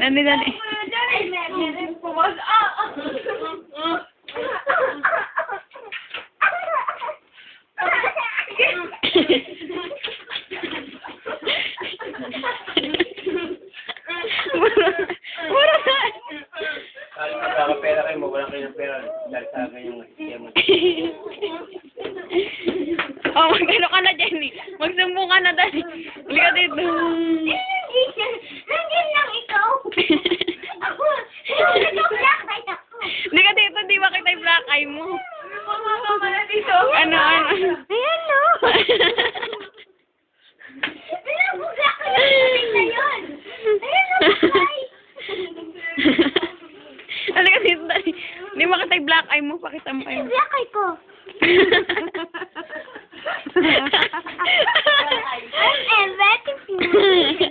Dali, dali. Mura. Mura. Kahit oh, magkano ka na, Jenny? Magsumbong ka na, dali. Halika dito. di ba kita black eye mo? dito. Ano, ano? Ayan, no? Ano Alam mo, black eye na yun. Black eye. Mo? Pakita mo kayo. Black eye ko. I'm very confused.